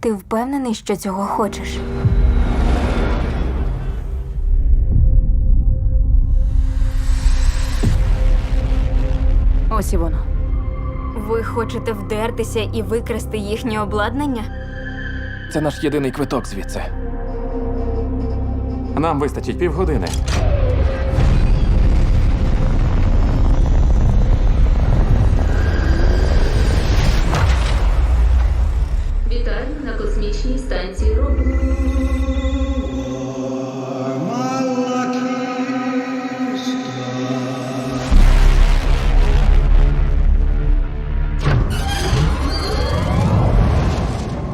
Ти впевнений, що цього хочеш? Ось і воно. Ви хочете вдертися і викрасти їхнє обладнання? Це наш єдиний квиток звідси. Нам вистачить півгодини. На космічній станції Робот.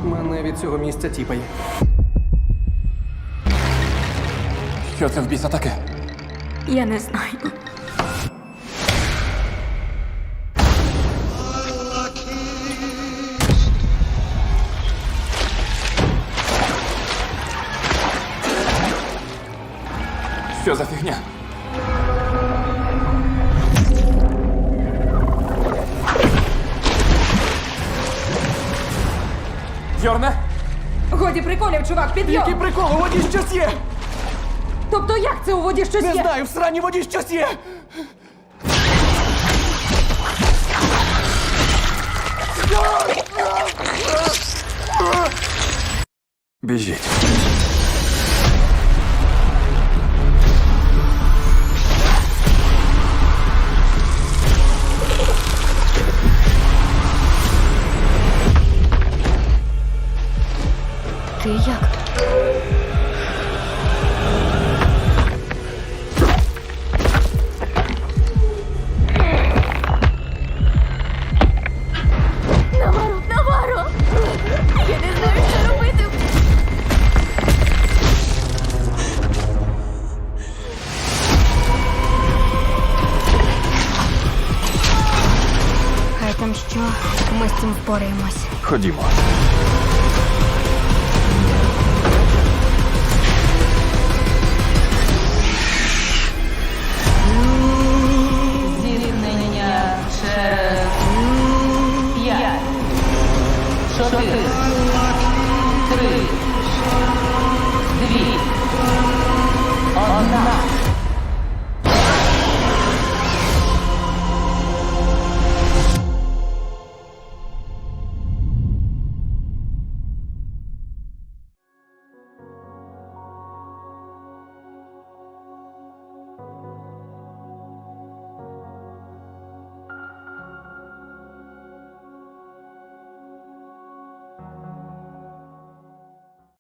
Мене від цього місця тіпає. Що це в біса таке? Я не знаю. Що за фігня? Йорне? Годі приколів, чувак, підйом! Який прикол, у воді щось є! Тобто як це у воді щось Не є? знаю, в сраній воді щось є! Біжіть. Ти як? Наваро! Я не знаю, що робити. Хай там що, ми з цим впораємось. Ходімо. 说的对